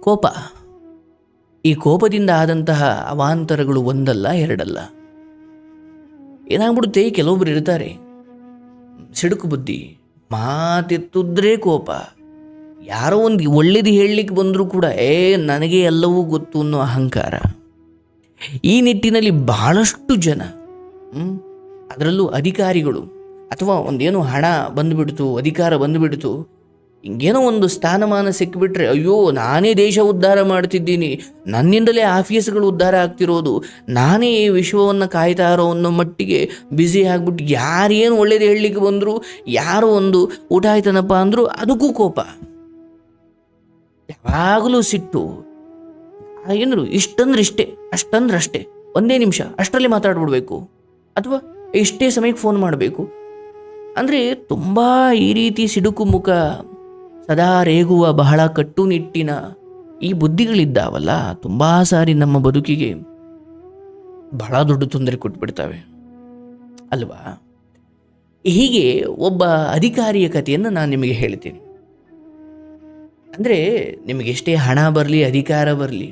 ಕೋಪ. ಈ ಕೋಪದಿಂದ ಆದಂತಹ ಅವಾಂತರಗಳು ಒಂದಲ್ಲ, ಎರಡಲ್ಲ. ಏನಾಗ್ಬಿಡುತ್ತೆ? ಕೆಲವೊಬ್ರು ಇರ್ತಾರೆ. ಸಿಡುಕು ಬುದ್ಧಿ, ಮಾತೆತ್ತಿದ್ರೆ ಕೋಪ. ಯಾರೋ ಒಂದು ಒಳ್ಳೇದು ಹೇಳಲಿಕ್ಕೆ ಬಂದರೂ ಕೂಡ, ಏ, ನನಗೆ ಎಲ್ಲವೂ ಗೊತ್ತು ಅನ್ನೋ ಅಹಂಕಾರ. ಈ ನಿಟ್ಟಿನಲ್ಲಿ ಬಹಳಷ್ಟು ಜನ ಅದರಲ್ಲೂ ಅಧಿಕಾರಿಗಳು, ಅಥವಾ ಒಂದೇನೋ ಹಣ ಬಂದುಬಿಡ್ತು, ಅಧಿಕಾರ ಬಂದುಬಿಡ್ತು ಹಿಂಗೇನೋ ಒಂದು ಸ್ಥಾನಮಾನ ಸಿಕ್ಕಿಬಿಟ್ರೆ ಅಯ್ಯೋ, ನಾನೇ ದೇಶ ಉದ್ಧಾರ ಮಾಡ್ತಿದ್ದೀನಿ. ನನ್ನಿಂದಲೇ ಆಫೀಸ್ಗಳು ಉದ್ಧಾರ ಆಗ್ತಿರೋದು. ನಾನೇ ಈ ವಿಶ್ವವನ್ನು ಕಾಯ್ತಾ ಇರೋ ಅನ್ನೋ ಮಟ್ಟಿಗೆ ಬ್ಯುಸಿ ಆಗ್ಬಿಟ್ಟು ಯಾರೇನು ಒಳ್ಳೇದು ಹೇಳಲಿಕ್ಕೆ ಬಂದರು, ಯಾರು ಒಂದು ಊಟ ಆಯ್ತನಪ್ಪ ಅಂದರು ಅದಕ್ಕೂ ಕೋಪ. ಯಾವಾಗಲೂ ಸಿಟ್ಟು. ಏನರು, ಇಷ್ಟಂದ್ರೆ ಇಷ್ಟೇ, ಅಷ್ಟಂದ್ರೆ ಅಷ್ಟೇ. ಒಂದೇ ನಿಮಿಷ, ಅಷ್ಟರಲ್ಲಿ ಮಾತಾಡ್ಬಿಡ್ಬೇಕು. ಅಥವಾ ಇಷ್ಟೇ ಸಮಯಕ್ಕೆ ಫೋನ್ ಮಾಡಬೇಕು. ಅಂದರೆ ತುಂಬ ಈ ರೀತಿ ಸಿಡುಕು ಮುಖ ಸದಾ ರೇಗುವ ಬಹಳ ಕಟ್ಟುನಿಟ್ಟಿನ ಈ ಬುದ್ಧಿಗಳಿದ್ದಾವಲ್ಲ, ತುಂಬ ಸಾರಿ ನಮ್ಮ ಬದುಕಿಗೆ ಬಹಳ ದೊಡ್ಡ ತೊಂದರೆ ಕೊಟ್ಬಿಡ್ತವೆ. ಅಲ್ವಾ? ಹೀಗೆ ಒಬ್ಬ ಅಧಿಕಾರಿಯ ಕಥೆಯನ್ನು ನಾನು ನಿಮಗೆ ಹೇಳ್ತೀನಿ. ಅಂದರೆ ನಿಮಗೆ ಎಷ್ಟೇ ಹಣ ಬರಲಿ, ಅಧಿಕಾರ ಬರಲಿ,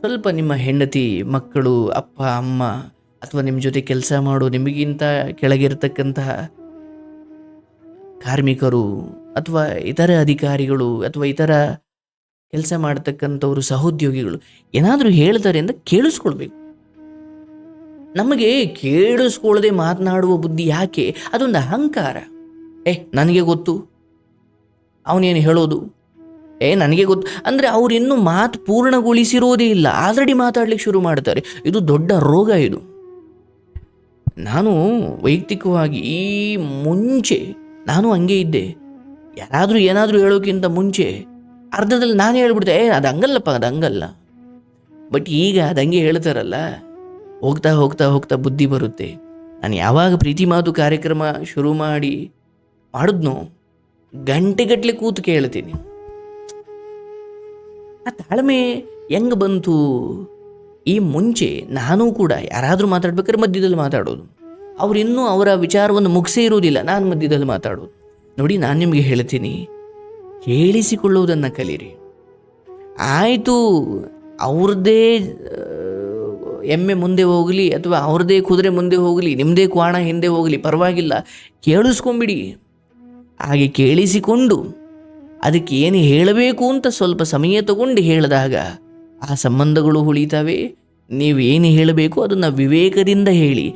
ಸ್ವಲ್ಪ ನಿಮ್ಮ ಹೆಂಡತಿ, ಮಕ್ಕಳು, ಅಪ್ಪ, ಅಮ್ಮ ಅಥವಾ ನಿಮ್ಮ ಜೊತೆ ಕೆಲಸ ಮಾಡೋ ನಿಮಗಿಂತ ಕೆಳಗಿರ್ತಕ್ಕಂತಹ ಕಾರ್ಮಿಕರು ಅಥವಾ ಇತರ ಅಧಿಕಾರಿಗಳು ಅಥವಾ ಇತರ ಕೆಲಸ ಮಾಡ್ತಕ್ಕಂಥವ್ರು, ಸಹೋದ್ಯೋಗಿಗಳು ಏನಾದರೂ ಹೇಳ್ತಾರೆ ಅಂತ ಕೇಳಿಸ್ಕೊಳ್ಬೇಕು. ನಮಗೆ ಕೇಳಿಸ್ಕೊಳ್ಳದೆ ಮಾತನಾಡುವ ಬುದ್ಧಿ ಯಾಕೆ? ಅದೊಂದು ಅಹಂಕಾರ. ಏ, ನನಗೆ ಗೊತ್ತು. ಅವನೇನು ಹೇಳೋದು? ಏ, ನನಗೆ ಗೊತ್ತು. ಅಂದರೆ ಅವರಿನ್ನೂ ಮಾತು ಪೂರ್ಣಗೊಳಿಸಿರೋದೇ ಇಲ್ಲ. ಆಲ್ರೆಡಿ ಮಾತಾಡ್ಲಿಕ್ಕೆ ಶುರು ಮಾಡ್ತಾರೆ. ಇದು ದೊಡ್ಡ ರೋಗ ಇದು. ನಾನು ವೈಯಕ್ತಿಕವಾಗಿ ಮುಂಚೆ, ನಾನು ಹಂಗೆ ಇದ್ದೆ. ಯಾರಾದರೂ ಏನಾದರೂ ಹೇಳೋಕ್ಕಿಂತ ಮುಂಚೆ ಅರ್ಧದಲ್ಲಿ ನಾನು ಹೇಳ್ಬಿಡ್ತೆ, ಏ, ಅದು ಹಂಗಲ್ಲಪ್ಪ, ಅದು ಹಂಗಲ್ಲ. ಬಟ್ ಈಗ ಅದು ಹಂಗೆ ಹೇಳ್ತಾರಲ್ಲ, ಹೋಗ್ತಾ ಹೋಗ್ತಾ ಹೋಗ್ತಾ ಬುದ್ಧಿ ಬರುತ್ತೆ. ನಾನು ಯಾವಾಗ ಪ್ರೀತಿ ಮಾತು ಕಾರ್ಯಕ್ರಮ ಶುರು ಮಾಡಿ ಮಾಡಿದ್ನೋ ಗಂಟೆಗಟ್ಟಲೆ ಕೂತು ಕೇಳ್ತೀನಿ. ಆ ತಾಳ್ಮೆ ಹೆಂಗೆ ಬಂತು? ಈ ಮುಂಚೆ ನಾನು ಕೂಡ ಯಾರಾದರೂ ಮಾತಾಡ್ಬೇಕಾದ್ರೆ ಮಧ್ಯದಲ್ಲಿ ಮಾತಾಡೋದು. ಅವರಿನ್ನೂ ಅವರ ವಿಚಾರವನ್ನು ಮುಗಿಸೇ ಇರೋದಿಲ್ಲ, ನಾನು ಮಧ್ಯದಲ್ಲಿ ಮಾತಾಡೋದು. ನೋಡಿ ನಾನು ನಿಮಗೆ ಹೇಳ್ತೀನಿ. ಕೇಳಿಸಿಕೊಳ್ಳುವುದನ್ನು ಕಲೀರಿ. ಆಯಿತು ಅವ್ರದ್ದೇ ಎಮ್ಮೆ ಮುಂದೆ ಹೋಗಲಿ ಅಥವಾ ಅವ್ರದ್ದೇ ಕುದುರೆ ಮುಂದೆ ಹೋಗಲಿ ನಿಮ್ಮದೇ ಕ್ವಾಣ ಹಿಂದೆ ಹೋಗಲಿ, ಪರವಾಗಿಲ್ಲ, ಕೇಳಿಸ್ಕೊಂಬಿಡಿ. ಹಾಗೆ ಕೇಳಿಸಿಕೊಂಡು ಅದಕ್ಕೆ ಏನು ಹೇಳಬೇಕು ಅಂತ ಸ್ವಲ್ಪ ಸಮಯ ತಗೊಂಡು ಹೇಳಿದಾಗ ಆ ಸಂಬಂಧಗಳು ಉಳಿತಾವೆ. ನೀವು ಏನು ಹೇಳಬೇಕು ಅದನ್ನು ವಿವೇಕದಿಂದ ಹೇಳಿ,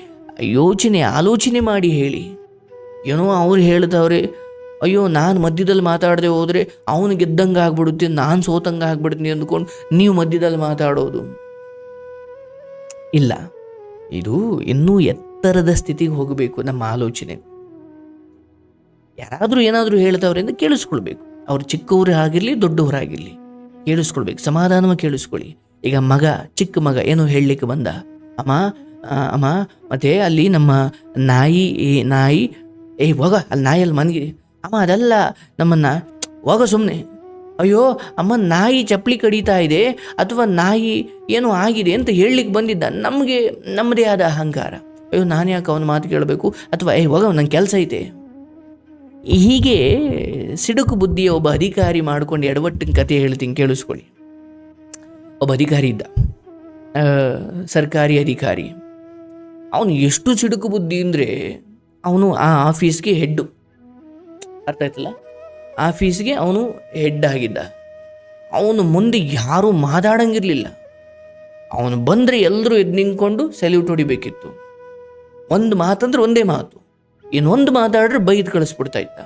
ಯೋಚನೆ, ಆಲೋಚನೆ ಮಾಡಿ ಹೇಳಿ. ಏನೋ ಅವ್ರು ಹೇಳ್ತಾವ್ರೆ ಅಯ್ಯೋ, ನಾನು ಮಧ್ಯದಲ್ಲಿ ಮಾತಾಡದೆ ಹೋದರೆ ಅವನು ಗೆದ್ದಂಗೆ ಆಗ್ಬಿಡುತ್ತೆ, ನಾನು ಸೋತಂಗೆ ಆಗ್ಬಿಡ್ತೀನಿ ಅಂದ್ಕೊಂಡು ನೀವು ಮಧ್ಯದಲ್ಲಿ ಮಾತಾಡೋದು. ಇಲ್ಲ, ಇದು ಇನ್ನೂ ಎತ್ತರದ ಸ್ಥಿತಿಗೆ ಹೋಗಬೇಕು ನಮ್ಮ ಆಲೋಚನೆ. ಯಾರಾದರೂ ಏನಾದರೂ ಹೇಳ್ತಾವ್ರೆ ಅಂತ ಕೇಳಿಸ್ಕೊಳ್ಬೇಕು. ಅವ್ರು ಚಿಕ್ಕವರು ಆಗಿರಲಿ ದೊಡ್ಡವರಾಗಿರಲಿ ಕೇಳಿಸ್ಕೊಳ್ಬೇಕು, ಸಮಾಧಾನವಾಗಿ ಕೇಳಿಸ್ಕೊಳ್ಳಿ. ಈಗ ಮಗ, ಚಿಕ್ಕ ಮಗ, ಏನೋ ಹೇಳಲಿಕ್ಕೆ ಬಂದ. ಅಮ್ಮ ಅಮ್ಮ, ಮತ್ತೆ ಅಲ್ಲಿ ನಮ್ಮ ನಾಯಿ ನಾಯಿ, ಏ, ಹೋಗ, ಅಲ್ಲಿ ನಾಯಿ ಅಲ್ಲಿ ಮನ್ಗಿದೆ ಅಮ್ಮ, ಅದೆಲ್ಲ, ನಮ್ಮನ್ನ, ಹೋಗ ಸುಮ್ಮನೆ ಅಯ್ಯೋ, ಅಮ್ಮ, ನಾಯಿ ಚಪ್ಪಲಿ ಕಡಿತಾ ಇದೆ, ಅಥವಾ ನಾಯಿ ಏನೋ ಆಗಿದೆ ಅಂತ ಹೇಳಲಿಕ್ಕೆ ಬಂದಿದ್ದ, ನಮಗೆ, ನಮ್ಮದೇ ಆದ ಅಹಂಕಾರ. ಅಯ್ಯೋ, ನಾನು ಯಾಕೆ ಅವನ ಮಾತು ಕೇಳಬೇಕು? ಅಥವಾ ಏ ಹೋಗ, ನಂಗೆ ಕೆಲಸ ಐತೆ. ಹೀಗೆ ಸಿಡುಕು ಬುದ್ಧಿಯ ಒಬ್ಬ ಅಧಿಕಾರಿ ಮಾಡ್ಕೊಂಡು ಎಡವಟ್ಟಿನ ಕತೆ ಹೇಳ್ತೀನಿ, ಕೇಳಿಸ್ಕೊಳ್ಳಿ. ಒಬ್ಬ ಅಧಿಕಾರಿ ಇದ್ದ. ಸರ್ಕಾರಿ ಅಧಿಕಾರಿ. ಅವನು ಎಷ್ಟು ಸಿಡುಕು ಬುದ್ಧಿ ಅಂದರೆ, ಅವನು ಆ ಆಫೀಸ್ಗೆ ಹೆಡ್ಡು. ಅರ್ಥ ಆಯ್ತಲ್ಲ? ಆಫೀಸ್ಗೆ ಅವನು ಹೆಡ್ ಆಗಿದ್ದ. ಅವನು ಮುಂದೆ ಯಾರೂ ಮಾತಾಡಂಗಿರಲಿಲ್ಲ. ಅವನು ಬಂದರೆ ಎಲ್ಲರೂ ಎದ್ದು ನಿಂತ್ಕೊಂಡು ಸೆಲ್ಯೂಟ್ ಹೊಡಿಬೇಕಿತ್ತು. ಒಂದು ಮಾತಂದ್ರೆ ಒಂದೇ ಮಾತು. ಇನ್ನೊಂದು ಮಾತಾಡ್ರೆ ಬೈದು ಕಳಿಸ್ಬಿಡ್ತಾ ಇದ್ದ.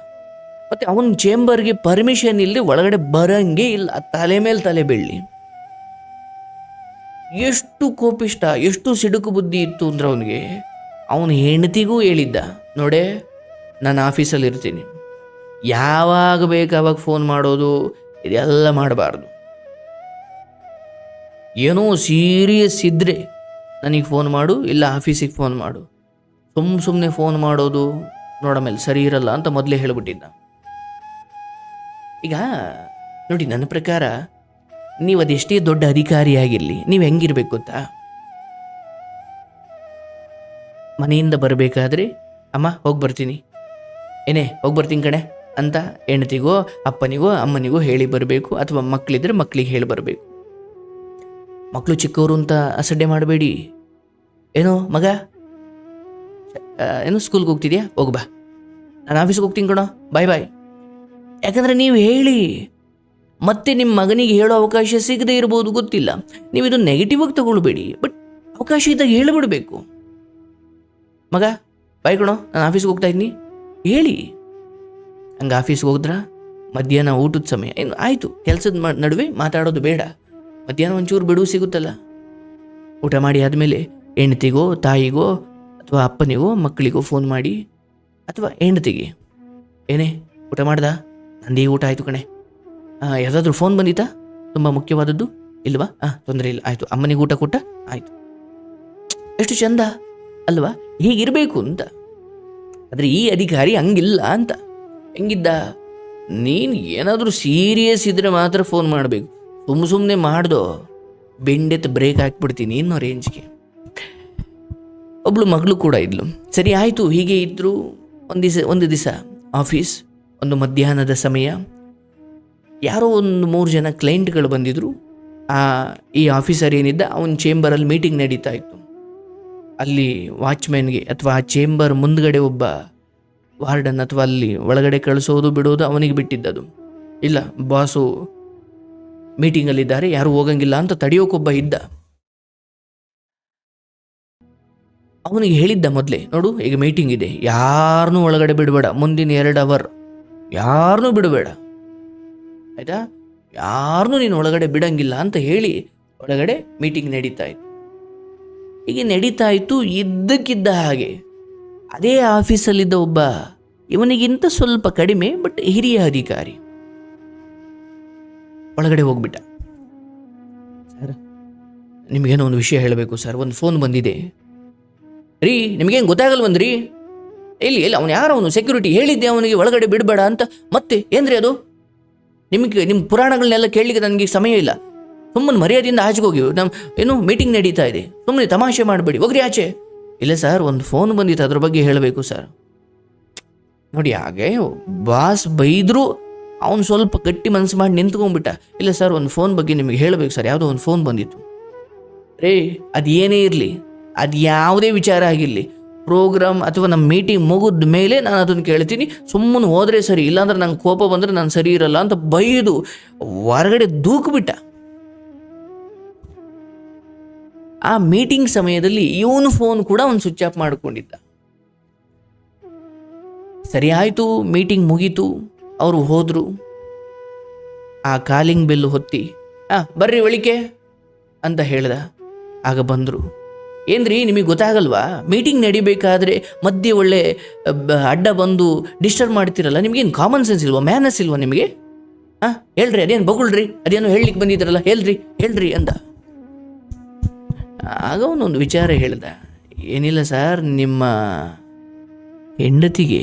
ಮತ್ತು ಅವನ ಚೇಂಬರ್ಗೆ ಪರ್ಮಿಷನ್ ಇಲ್ಲದೆ ಒಳಗಡೆ ಬರಂಗೆ ಇಲ್ಲ. ತಲೆ ಮೇಲೆ ತಲೆ ಬೆಳ್ಳಿ ಎಷ್ಟು ಕೋಪಿಷ್ಟ, ಎಷ್ಟು ಸಿಡುಕು ಬುದ್ಧಿ ಇತ್ತು ಅಂದ್ರೆ ಅವನಿಗೆ. ಅವನ ಹೆಂಡತಿಗೂ ಹೇಳಿದ್ದ, ನೋಡೇ, ನಾನು ಆಫೀಸಲ್ಲಿ ಇರ್ತೀನಿ ಯಾವಾಗ ಬೇಕು ಅವಾಗ ಫೋನ್ ಮಾಡೋದು, ಇದೆಲ್ಲ ಮಾಡಬಾರ್ದು. ಏನೋ ಸೀರಿಯಸ್ ಇದ್ದರೆ ನನಗೆ ಫೋನ್ ಮಾಡು, ಇಲ್ಲ ಆಫೀಸಿಗೆ ಫೋನ್ ಮಾಡು. ಸುಮ್ಮ ಸುಮ್ಮನೆ ಫೋನ್ ಮಾಡೋದು ನೋಡಮೇಲೆ ಸರಿ ಇರಲ್ಲ ಅಂತ ಮೊದಲೇ ಹೇಳಿಬಿಟ್ಟಿದ್ದ ಈಗ ನೋಡಿ ನನ್ನ ಪ್ರಕಾರ ನೀವು ಅದೆಷ್ಟೇ ದೊಡ್ಡ ಅಧಿಕಾರಿಯಾಗಿರಲಿ ನೀವು ಹೆಂಗಿರ್ಬೇಕು ಗೊತ್ತಾ? ಮನೆಯಿಂದ ಬರಬೇಕಾದ್ರೆ, ಅಮ್ಮ, ಹೋಗಿ ಬರ್ತೀನಿ. ಏನೇ, ಹೋಗಿ ಬರ್ತೀನಿ ಕಣೆ. ಅಂತ ಹೆಂಡತಿಗೋ, ಅಪ್ಪನಿಗೋ, ಅಮ್ಮನಿಗೋ ಹೇಳಿ ಬರಬೇಕು ಅಥವಾ ಮಕ್ಕಳಿದ್ರೆ ಮಕ್ಕಳಿಗೆ ಹೇಳಿ ಬರಬೇಕು. ಮಕ್ಕಳು ಚಿಕ್ಕವರು ಅಂತ ಅಸಡ್ಡೆ ಮಾಡಬೇಡಿ. ಏನೋ ಮಗ? ಏನೋ ಸ್ಕೂಲ್ಗೆ ಹೋಗ್ತಿದ್ಯಾ? ಹೋಗು ಬಾ. ನಾನು ಆಫೀಸ್ಗೆ ಹೋಗ್ತೀನಿ ಕಣೋ. ಬಾಯ್ ಬಾಯ್. ಯಾಕಂದರೆ ನೀವು ಹೇಳಿ, ಮತ್ತೆ ನಿಮ್ಮ ಮಗನಿಗೆ ಹೇಳೋ ಅವಕಾಶ ಸಿಗದೇ ಇರ್ಬೋದು ಗೊತ್ತಿಲ್ಲ. ನೀವು ಇದು ನೆಗೆಟಿವ್ ಆಗಿ ತಗೊಳ್ಬೇಡಿ ಬಟ್ ಅವಕಾಶ ಇದ್ದಾಗ ಹೇಳಿಬಿಡಬೇಕು. ಮಗ, ಬಾಯ್ ಕಣೋ, ನಾನು ಆಫೀಸ್ಗೆ ಹೋಗ್ತಾ ಇದ್ದೀನಿ. ಹೇಳಿ. ಹಂಗೆ ಆಫೀಸ್ಗೆ ಹೋದ್ರ ಮಧ್ಯಾಹ್ನ ಊಟದ ಸಮಯ. ಏನು ಆಯಿತು, ಕೆಲಸದ ನಡುವೆ ಮಾತಾಡೋದು ಬೇಡ. ಮಧ್ಯಾಹ್ನ ಒಂಚೂರು ಬಿಡುವು ಸಿಗುತ್ತಲ್ಲ. ಊಟ ಮಾಡಿ ಆದಮೇಲೆ ಹೆಂಡತಿಗೋ, ತಾಯಿಗೋ, ಅಥವಾ ಅಪ್ಪನಿಗೋ, ಮಕ್ಕಳಿಗೋ ಫೋನ್ ಮಾಡಿ, ಅಥವಾ ಹೆಂಡತಿಗೆ. ಏನೇ, ಊಟ ಮಾಡ್ದ? ನಂದೇ ಊಟ ಆಯಿತು ಕಣೆ. ಯಾವುದಾದ್ರೂ ಫೋನ್ ಬಂದಿತ್ತಾ? ತುಂಬ ಮುಖ್ಯವಾದದ್ದು. ಇಲ್ವಾ? ಹಾಂ ತೊಂದರೆ ಇಲ್ಲ. ಆಯಿತು, ಅಮ್ಮನಿಗೆ ಊಟ ಕೊಟ್ಟ, ಆಯಿತು. ಎಷ್ಟು ಚಂದ. ಅಲ್ವಾ? ಹೀಗಿರಬೇಕು ಅಂತ. ಆದರೆ ಈ ಅಧಿಕಾರಿ ಹಂಗಿಲ್ಲ ಅಂತ. ಹೆಂಗಿದ್ದ? ನೀನು ಏನಾದರೂ ಸೀರಿಯಸ್ ಇದ್ರೆ ಮಾತ್ರ ಫೋನ್ ಮಾಡಬೇಕು. ಸುಮ್ಮ ಸುಮ್ಮನೆ ಮಾಡ್ದೋ? ಬೆಂಡೆತ್ ಬ್ರೇಕ್ ಹಾಕ್ಬಿಡ್ತೀನಿ ಇನ್ನೋ ರೇಂಜ್ಗೆ ಒಬ್ಳು ಮಗಳು ಕೂಡ ಇದ್ಲು. ಸರಿ, ಆಯಿತು, ಹೀಗೆ ಇದ್ದರು ಒಂದು ದಿವಸ ಒಂದು ದಿವಸ ಆಫೀಸ್ ಒಂದು ಮಧ್ಯಾಹ್ನದ ಸಮಯ. ಯಾರೋ ಒಂದು ಮೂರು ಜನ ಕ್ಲೈಂಟ್ಗಳು ಬಂದಿದ್ರು. ಆ, ಈ ಆಫೀಸರ್ ಏನಿದ್ದ, ಅವನ ಚೇಂಬರಲ್ಲಿ ಮೀಟಿಂಗ್ ನಡೀತಾ ಇತ್ತು. ಅಲ್ಲಿ ವಾಚ್ಮ್ಯಾನ್ಗೆ ಅಥವಾ ಆ ಚೇಂಬರ್ ಮುಂದ್ಗಡೆ ಒಬ್ಬ ವಾರ್ಡನ್ ಅಥವಾ ಅಲ್ಲಿ ಒಳಗಡೆ ಕಳಿಸೋದು ಬಿಡೋದು ಅವನಿಗೆ ಬಿಟ್ಟಿದ್ದದು. ಇಲ್ಲ, ಬಾಸು ಮೀಟಿಂಗಲ್ಲಿದ್ದಾರೆ, ಯಾರು ಹೋಗಂಗಿಲ್ಲ ಅಂತ ತಡೆಯೋಕೊಬ್ಬ ಇದ್ದ. ಅವನಿಗೆ ಹೇಳಿದ್ದ ಮೊದಲೇ, ನೋಡು, ಈಗ ಮೀಟಿಂಗ್ ಇದೆ ಯಾರನ್ನೂ ಒಳಗಡೆ ಬಿಡಬೇಡ, ಮುಂದಿನ ಎರಡು ಅವರ್ ಯಾರನ್ನೂ ಬಿಡಬೇಡ. ಆಯಿತಾ? ಯಾರನ್ನೂ ನೀನು ಒಳಗಡೆ ಬಿಡಂಗಿಲ್ಲ ಅಂತ ಹೇಳಿ ಒಳಗಡೆ ಮೀಟಿಂಗ್ ನಡೀತಾ ಇತ್ತು. ಈಗ ನಡೀತಾ ಇತ್ತು, ಇದ್ದಕ್ಕಿದ್ದ ಹಾಗೆ. ಅದೇ ಆಫೀಸಲ್ಲಿದ್ದ ಒಬ್ಬ ಇವನಿಗಿಂತ ಸ್ವಲ್ಪ ಕಡಿಮೆ ಬಟ್ ಹಿರಿಯ ಅಧಿಕಾರಿ. ಒಳಗಡೆ ಹೋಗ್ಬಿಟ್ಟ. ಸರ್, ನಿಮಗೇನೋ ಒಂದು ವಿಷಯ ಹೇಳಬೇಕು ಸರ್. ಒಂದು ಫೋನ್ ಬಂದಿದೆ. ರೀ, ನಿಮಗೇನು ಗೊತ್ತಾಗಲ್ವಂದ್ರಿ ಇಲ್ಲಿ ಎಲ್ಲಿ, ಅವನು ಯಾರು ಅವನು ಸೆಕ್ಯೂರಿಟಿ ಹೇಳಿದ್ದೆ, ಅವನಿಗೆ ಒಳಗಡೆ ಬಿಡಬೇಡ ಅಂತ. ಮತ್ತೆ, ಏನ್ರಿ ಅದು? ನಿಮಗೆ ನಿಮ್ಮ ಪುರಾಣಗಳನ್ನೆಲ್ಲ ಕೇಳಲಿಕ್ಕೆ ನನಗೆ ಸಮಯ ಇಲ್ಲ. ಸುಮ್ಮನೆ ಮರ್ಯಾದೆಯಿಂದ ಆಚೆಗೆ ಹೋಗಿ. ನಮ್ಮ ಏನು ಮೀಟಿಂಗ್ ನಡೀತಾ ಇದೆ. ಸುಮ್ಮನೆ ತಮಾಷೆ ಮಾಡಬೇಡಿ. ಹೋಗ್ರಿ ಆಚೆ. ಇಲ್ಲ ಸರ್, ಒಂದು ಫೋನ್ ಬಂದಿತ್ತು, ಅದ್ರ ಬಗ್ಗೆ ಹೇಳಬೇಕು ಸರ್. ನೋಡಿ, ಹಾಗೆ ಬಾಸ್ ಬೈದ್ರು, ಅವನು ಸ್ವಲ್ಪ ಗಟ್ಟಿ ಮನಸ್ಸು ಮಾಡಿ ನಿಂತ್ಕೊಂಡ್ಬಿಟ್ಟ. ಇಲ್ಲ ಸರ್, ಒಂದು ಫೋನ್ ಬಗ್ಗೆ ನಿಮಗೆ ಹೇಳಬೇಕು ಸರ್, ಯಾವುದೋ ಒಂದು ಫೋನ್ ಬಂದಿತ್ತು. ರೇ, ಅದು ಏನೇ ಇರಲಿ, ಅದು ಯಾವುದೇ ವಿಚಾರ ಆಗಿರಲಿ ಪ್ರೋಗ್ರಾಮ್ ಅಥವಾ ನಮ್ಮ ಮೀಟಿಂಗ್ ಮುಗಿದ ಮೇಲೆ ನಾನು ಅದನ್ನು ಕೇಳ್ತೀನಿ. ಸುಮ್ಮನೆ ಹೋದರೆ ಸರಿ, ಇಲ್ಲಾಂದ್ರೆ ನಂಗೆ ಕೋಪ ಬಂದರೆ ನಾನು ಸರಿ ಇರಲ್ಲ ಅಂತ ಬೈದು ಹೊರಗಡೆ ದೂಕ್ಬಿಟ್ಟ ಆ ಮೀಟಿಂಗ್ ಸಮಯದಲ್ಲಿ ಇವನು ಫೋನ್ ಕೂಡ ಒಂದು ಸ್ವಿಚ್ ಆಫ್ ಮಾಡಿಕೊಂಡಿದ್ದ. ಸರಿ ಆಯಿತು, ಮೀಟಿಂಗ್ ಮುಗೀತು, ಅವರು ಹೋದರು. ಆ ಕಾಲಿಂಗ್ ಬೆಲ್ ಹೊತ್ತಿ ಹಾಂ ಬರ್ರಿ ಒಳಿಕೆ ಅಂತ ಹೇಳ್ದ. ಆಗ ಬಂದರು. ಏನ್ರಿ, ನಿಮಗೆ ಗೊತ್ತಾಗಲ್ವಾ? ಮೀಟಿಂಗ್ ನಡಿಬೇಕಾದ್ರೆ ಮಧ್ಯೆ ಒಳ್ಳೆ ಅಡ್ಡ ಬಂದು ಡಿಸ್ಟರ್ಬ್ ಮಾಡ್ತಿರಲ್ಲ, ನಿಮಗೇನು ಕಾಮನ್ ಸೆನ್ಸ್ ಇಲ್ವಾ? ಮ್ಯಾನಸ್ ಇಲ್ವಾ ನಿಮಗೆ? ಹಾಂ ಹೇಳ್ರಿ, ಅದೇನು ಬಗುಳ್ರಿ? ಅದೇನು ಹೇಳಲಿಕ್ಕೆ ಬಂದಿದ್ರಲ್ಲ, ಹೇಳ್ರಿ ಹೇಳ್ರಿ ಅಂದ. ಆಗ ಅವನೊಂದು ವಿಚಾರ ಹೇಳ್ದ, ಏನಿಲ್ಲ ಸರ್, ನಿಮ್ಮ ಹೆಂಡತಿಗೆ,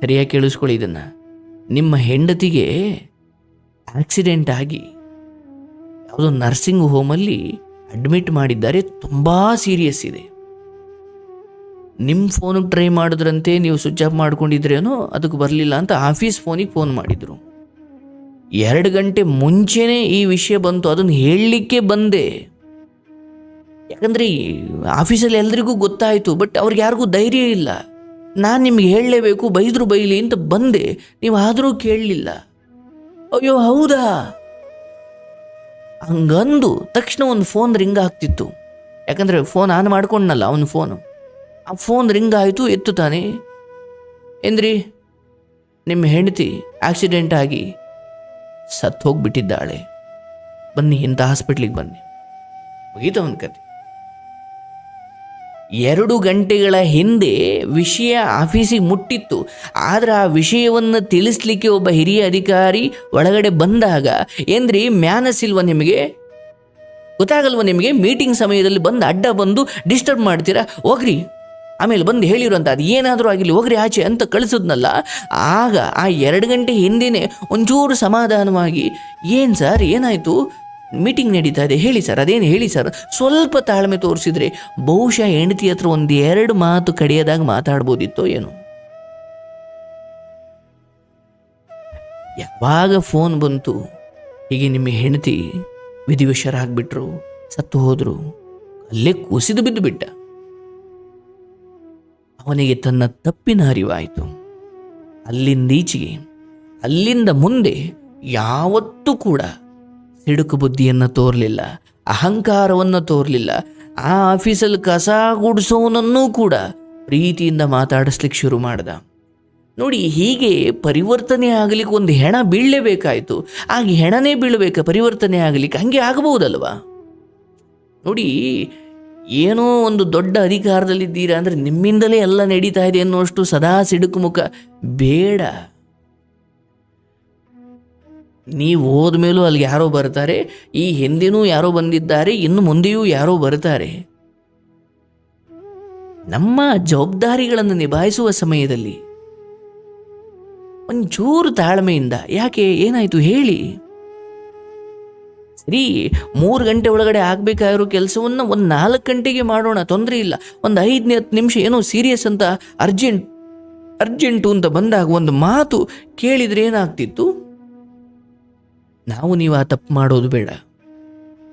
ಸರಿಯಾಗಿ ಕೇಳಿಸ್ಕೊಳ್ಳಿ ಇದನ್ನು. ನಿಮ್ಮ ಹೆಂಡತಿಗೆ ಆಕ್ಸಿಡೆಂಟ್ ಆಗಿ ಯಾವುದೋ ನರ್ಸಿಂಗ್ ಹೋಮಲ್ಲಿ ಅಡ್ಮಿಟ್ ಮಾಡಿದ್ದಾರೆ, ತುಂಬ ಸೀರಿಯಸ್ ಇದೆ. ನಿಮ್ಮ ಫೋನಿಗೆ ಟ್ರೈ ಮಾಡಿದ್ರಂತೆ, ನೀವು ಸ್ವಿಚ್ ಆಫ್ ಮಾಡ್ಕೊಂಡಿದ್ರೇನೋ ಅದಕ್ಕೆ ಬರಲಿಲ್ಲ ಅಂತ ಆಫೀಸ್ ಫೋನಿಗೆ ಫೋನ್ ಮಾಡಿದರು. ಎರಡು ಗಂಟೆ ಮುಂಚೆನೇ ಈ ವಿಷಯ ಬಂತು, ಅದನ್ನು ಹೇಳಲಿಕ್ಕೆ ಬಂದೆ. ಯಾಕಂದರೆ ಆಫೀಸಲ್ಲಿ ಎಲ್ರಿಗೂ ಗೊತ್ತಾಯಿತು, ಬಟ್ ಅವ್ರಿಗೆ ಯಾರಿಗೂ ಧೈರ್ಯ ಇಲ್ಲ. ನಾನು ನಿಮ್ಗೆ ಹೇಳಲೇಬೇಕು, ಬೈದ್ರು ಬೈಲಿ ಅಂತ ಬಂದೆ. ನೀವು ಆದರೂ ಕೇಳಲಿಲ್ಲ. ಅಯ್ಯೋ, ಹೌದಾ? ಹಂಗಂದು ತಕ್ಷಣ ಒಂದು ಫೋನ್ ರಿಂಗ್ ಆಗ್ತಿತ್ತು. ಯಾಕಂದರೆ ಫೋನ್ ಆನ್ ಮಾಡ್ಕೊಂಡಲ್ಲ ಅವನ ಫೋನು. ಆ ಫೋನ್ ರಿಂಗ್ ಆಯಿತು, ಎತ್ತು ತಾನೆ. ಎಂದ್ರಿ ನಿಮ್ಮ ಹೆಂಡತಿ ಆಕ್ಸಿಡೆಂಟ್ ಆಗಿ ಸತ್ತು ಹೋಗ್ಬಿಟ್ಟಿದ್ದಾಳೆ ಬನ್ನಿ, ಇಂಥ ಹಾಸ್ಪಿಟ್ಲಿಗೆ ಬನ್ನಿ. ಮುಗೀತು ಅವನ ಕತೆ. ಎರಡು ಗಂಟೆಗಳ ಹಿಂದೆ ವಿಷಯ ಆಫೀಸಿಗೆ ಮುಟ್ಟಿತ್ತು. ಆದರೆ ಆ ವಿಷಯವನ್ನು ತಿಳಿಸ್ಲಿಕ್ಕೆ ಒಬ್ಬ ಹಿರಿಯ ಅಧಿಕಾರಿ ಒಳಗಡೆ ಬಂದಾಗ, ಏನ್ರಿ, ಮ್ಯಾನಸ್ ಇಲ್ವ ನಿಮಗೆ? ಗೊತ್ತಾಗಲ್ವ ನಿಮಗೆ? ಮೀಟಿಂಗ್ ಸಮಯದಲ್ಲಿ ಬಂದು ಅಡ್ಡ ಬಂದು ಡಿಸ್ಟರ್ಬ್ ಮಾಡ್ತೀರಾ? ಹೋಗ್ರಿ. ಆಮೇಲೆ ಬಂದು ಹೇಳಿರುವಂಥ ಅದು. ಏನಾದರೂ ಆಗಿಲ್ಲ ಹೋಗ್ರಿ ಆಚೆ ಅಂತ ಕಳಿಸಿದ್ನಲ್ಲ. ಆಗ ಆ ಎರಡು ಗಂಟೆ ಹಿಂದೆನೇ ಒಂಚೂರು ಸಮಾಧಾನವಾಗಿ, ಏನು ಸರ್, ಏನಾಯಿತು? ಮೀಟಿಂಗ್ ನಡೀತಾ ಇದೆ. ಹೇಳಿ ಸರ್, ಅದೇನು ಹೇಳಿ ಸರ್? ಸ್ವಲ್ಪ ತಾಳ್ಮೆ ತೋರಿಸಿದ್ರೆ ಬಹುಶಃ ಹೆಂಡತಿ ಹತ್ರ ಒಂದು ಎರಡು ಮಾತು ಕಡಿಯದಾಗ ಮಾತಾಡ್ಬೋದಿತ್ತೋ ಏನು. ಯಾವಾಗ ಫೋನ್ ಬಂತು, ಹೀಗೆ ನಿಮ್ಮ ಹೆಂಡತಿ ವಿಧಿವಶರಾಗ್ಬಿಟ್ರು, ಸತ್ತು ಹೋದರು, ಅಲ್ಲೇ ಕುಸಿದು ಬಿದ್ದು ಬಿಟ್ಟ. ಅವನಿಗೆ ತನ್ನ ತಪ್ಪಿನ ಅರಿವಾಯಿತು. ಅಲ್ಲಿಂದೀಚೆಗೆ, ಅಲ್ಲಿಂದ ಮುಂದೆ ಯಾವತ್ತೂ ಕೂಡ ಸಿಡುಕು ಬುದ್ಧಿಯನ್ನು ತೋರಲಿಲ್ಲ, ಅಹಂಕಾರವನ್ನು ತೋರಲಿಲ್ಲ. ಆ ಆಫೀಸಲ್ಲಿ ಕಸ ಗುಡಿಸೋನನ್ನೂ ಕೂಡ ಪ್ರೀತಿಯಿಂದ ಮಾತಾಡಿಸ್ಲಿಕ್ಕೆ ಶುರು ಮಾಡ್ದ. ನೋಡಿ, ಹೀಗೆ ಪರಿವರ್ತನೆ ಆಗಲಿಕ್ಕೆ ಒಂದು ಹೆಣ ಬೀಳಲೇಬೇಕಾಯಿತು. ಆಗ ಹೆಣನೇ ಬೀಳಬೇಕ, ಪರಿವರ್ತನೆ ಆಗಲಿಕ್ಕೆ ಹಂಗೆ ಆಗಬಹುದಲ್ವಾ? ನೋಡಿ, ಏನೋ ಒಂದು ದೊಡ್ಡ ಅಧಿಕಾರದಲ್ಲಿದ್ದೀರಾ ಅಂದರೆ ನಿಮ್ಮಿಂದಲೇ ಎಲ್ಲ ನಡೀತಾ ಇದೆ ಅನ್ನುವಷ್ಟು ಸದಾ ಸಿಡುಕು ಮುಖ. ಬೇಡ. ನೀವು ಹೋದ್ಮೇಲೂ ಅಲ್ಲಿಗೆ ಯಾರೋ ಬರ್ತಾರೆ, ಈ ಹಿಂದಿನೂ ಯಾರೋ ಬಂದಿದ್ದಾರೆ, ಇನ್ನು ಮುಂದೆಯೂ ಯಾರೋ ಬರ್ತಾರೆ. ನಮ್ಮ ಜವಾಬ್ದಾರಿಗಳನ್ನು ನಿಭಾಯಿಸುವ ಸಮಯದಲ್ಲಿ ಒಂಚೂರು ತಾಳ್ಮೆಯಿಂದ, ಯಾಕೆ, ಏನಾಯ್ತು, ಹೇಳಿ. ಸರಿ, ಮೂರು ಗಂಟೆ ಒಳಗಡೆ ಆಗಬೇಕಾಗಿರೋ ಕೆಲಸವನ್ನು ಒಂದು ನಾಲ್ಕು ಗಂಟೆಗೆ ಮಾಡೋಣ, ತೊಂದರೆ ಇಲ್ಲ. ಒಂದು ಐದನೇ ಹತ್ತು ನಿಮಿಷ ಏನೋ ಸೀರಿಯಸ್ ಅಂತ, ಅರ್ಜೆಂಟ್, ಅರ್ಜೆಂಟು ಅಂತ ಬಂದಾಗ ಒಂದು ಮಾತು ಕೇಳಿದ್ರೆ ಏನಾಗ್ತಿತ್ತು? ನಾವು ನೀವು ಆ ತಪ್ಪು ಮಾಡೋದು ಬೇಡ.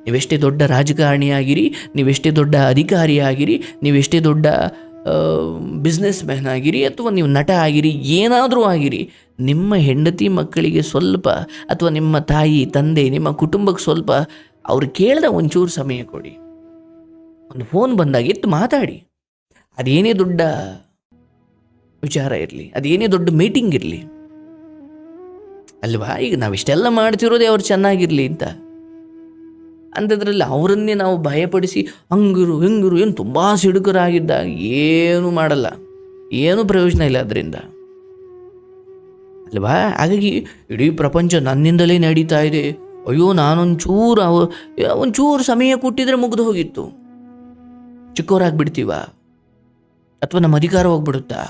ನೀವೆಷ್ಟೇ ದೊಡ್ಡ ರಾಜಕಾರಣಿಯಾಗಿರಿ, ನೀವೆಷ್ಟೇ ದೊಡ್ಡ ಅಧಿಕಾರಿಯಾಗಿರಿ, ನೀವೆಷ್ಟೇ ದೊಡ್ಡ ಬಿಸ್ನೆಸ್ ಮ್ಯಾನ್ ಆಗಿರಿ ಅಥವಾ ನೀವು ನಟ ಆಗಿರಿ, ಏನಾದರೂ ಆಗಿರಿ, ನಿಮ್ಮ ಹೆಂಡತಿ ಮಕ್ಕಳಿಗೆ ಸ್ವಲ್ಪ ಅಥವಾ ನಿಮ್ಮ ತಾಯಿ, ತಂದೆ, ನಿಮ್ಮ ಕುಟುಂಬಕ್ಕೆ ಸ್ವಲ್ಪ ಅವ್ರು ಕೇಳಿದ ಒಂಚೂರು ಸಮಯ ಕೊಡಿ. ಒಂದು ಫೋನ್ ಬಂದಾಗ ಎತ್ತು ಮಾತಾಡಿ. ಅದೇನೇ ದೊಡ್ಡ ವಿಚಾರ ಇರಲಿ, ಅದೇನೇ ದೊಡ್ಡ ಮೀಟಿಂಗ್ ಇರಲಿ. ಅಲ್ವಾ, ಈಗ ನಾವು ಇಷ್ಟೆಲ್ಲ ಮಾಡ್ತಿರೋದೇ ಅವ್ರು ಚೆನ್ನಾಗಿರಲಿ ಅಂತ. ಅಂಥದ್ರಲ್ಲಿ ಅವರನ್ನೇ ನಾವು ಭಯಪಡಿಸಿ, ಹಂಗಿರು, ಹೆಂಗಿರು, ಏನು ತುಂಬ ಸಿಡುಕರಾಗಿದ್ದಾಗ ಏನು ಮಾಡಲ್ಲ, ಏನು ಪ್ರಯೋಜನ ಇಲ್ಲ ಅದರಿಂದ. ಅಲ್ವಾ, ಹಾಗಾಗಿ ಇಡೀ ಪ್ರಪಂಚ ನನ್ನಿಂದಲೇ ನಡೀತಾ ಇದೆ. ಅಯ್ಯೋ, ನಾನೊಂಚೂರು ಅವ, ಒಂಚೂರು ಸಮಯ ಕೊಟ್ಟಿದ್ರೆ ಮುಗಿದು ಹೋಗಿತ್ತು. ಚಿಕ್ಕವರಾಗ್ಬಿಡ್ತೀವ? ಅಥವಾ ನಮ್ಮ ಅಧಿಕಾರ ಹೋಗ್ಬಿಡುತ್ತಾ?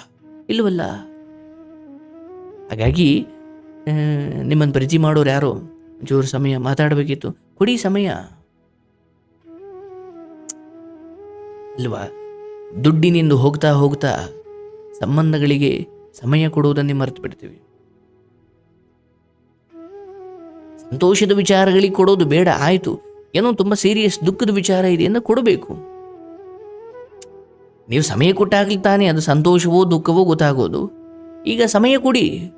ಇಲ್ಲವಲ್ಲ ಹಾಗಾಗಿ ನಿಮ್ಮನ್ನು ಪ್ರೀತಿ ಮಾಡೋರು ಯಾರು? ಜೋರು ಸಮಯ ಮಾತಾಡಬೇಕಿತ್ತು. ಕೊಡಿ ಸಮಯ. ಅಲ್ವಾ? ದುಡ್ಡಿನಿಂದ ಹೋಗ್ತಾ ಹೋಗ್ತಾ ಸಂಬಂಧಗಳಿಗೆ ಸಮಯ ಕೊಡುವುದನ್ನೇ ಮರೆತು ಬಿಡ್ತೀವಿ ಸಂತೋಷದ ವಿಚಾರಗಳಿಗೆ ಕೊಡೋದು ಬೇಡ, ಆಯಿತು. ಏನೋ ತುಂಬ ಸೀರಿಯಸ್ ದುಃಖದ ವಿಚಾರ ಇದೆ ಅಂತ ಕೊಡಬೇಕು. ನೀವು ಸಮಯ ಕೊಟ್ಟಾಗಲಿ ತಾನೇ ಅದು ಸಂತೋಷವೋ ದುಃಖವೋ ಗೊತ್ತಾಗೋದು. ಈಗ ಸಮಯ ಕೊಡಿ.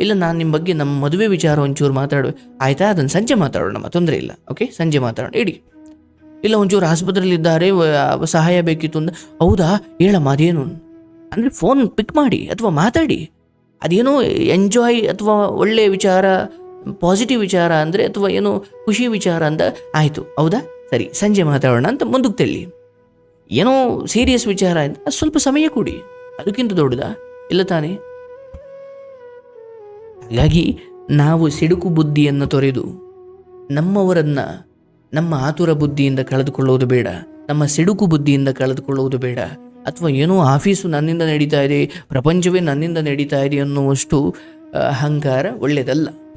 ಇಲ್ಲ, ನಾನು ನಿಮ್ಮ ಬಗ್ಗೆ ನಮ್ಮ ಮದುವೆ ವಿಚಾರ ಒಂಚೂರು ಮಾತಾಡುವೆ. ಆಯ್ತಾ? ಅದನ್ನು ಸಂಜೆ ಮಾತಾಡೋಣ ತೊಂದರೆ ಇಲ್ಲ. ಓಕೆ ಸಂಜೆ ಮಾತಾಡೋಣ, ಇಡಿ. ಇಲ್ಲ, ಒಂಚೂರು ಆಸ್ಪತ್ರೆಯಲ್ಲಿದ್ದಾರೆ ಸಹಾಯ ಬೇಕಿತ್ತು ಅಂದ, ಹೌದಾ? ಹೇಳಮ್ಮ, ಅದೇನು? ಅಂದರೆ ಫೋನ್ ಪಿಕ್ ಮಾಡಿ ಅಥವಾ ಮಾತಾಡಿ. ಅದೇನೋ ಎಂಜಾಯ್ ಅಥವಾ ಒಳ್ಳೆಯ ವಿಚಾರ ಪಾಸಿಟಿವ್ ವಿಚಾರ ಅಂದರೆ ಅಥವಾ ಏನೋ ಖುಷಿ ವಿಚಾರ ಅಂತ ಆಯಿತು. ಹೌದಾ? ಸರಿ, ಸಂಜೆ ಮಾತಾಡೋಣ ಅಂತ ಮುಂದಕ್ಕೆ ತೆಳ್ಳಿ. ಏನೋ ಸೀರಿಯಸ್ ವಿಚಾರ ಅಂತ ಸ್ವಲ್ಪ ಸಮಯ ಕೊಡಿ. ಅದಕ್ಕಿಂತ ದೊಡ್ಡದಾ? ಇಲ್ಲ ತಾನೇ? ಹಾಗಾಗಿ ನಾವು ಸಿಡುಕು ಬುದ್ಧಿಯನ್ನು ತೊರೆದು ನಮ್ಮವರನ್ನ ನಮ್ಮ ಆತುರ ಬುದ್ಧಿಯಿಂದ ಕಳೆದುಕೊಳ್ಳುವುದು ಬೇಡ, ನಮ್ಮ ಸಿಡುಕು ಬುದ್ಧಿಯಿಂದ ಕಳೆದುಕೊಳ್ಳುವುದು ಬೇಡ. ಅಥವಾ ಏನೋ ಆಫೀಸು ನನ್ನಿಂದ ನಡೀತಾ ಇದೆ, ಪ್ರಪಂಚವೇ ನನ್ನಿಂದ ನಡೀತಾ ಇದೆ ಅನ್ನುವಷ್ಟು, ಅಹಂಕಾರ ಒಳ್ಳೆಯದಲ್ಲ.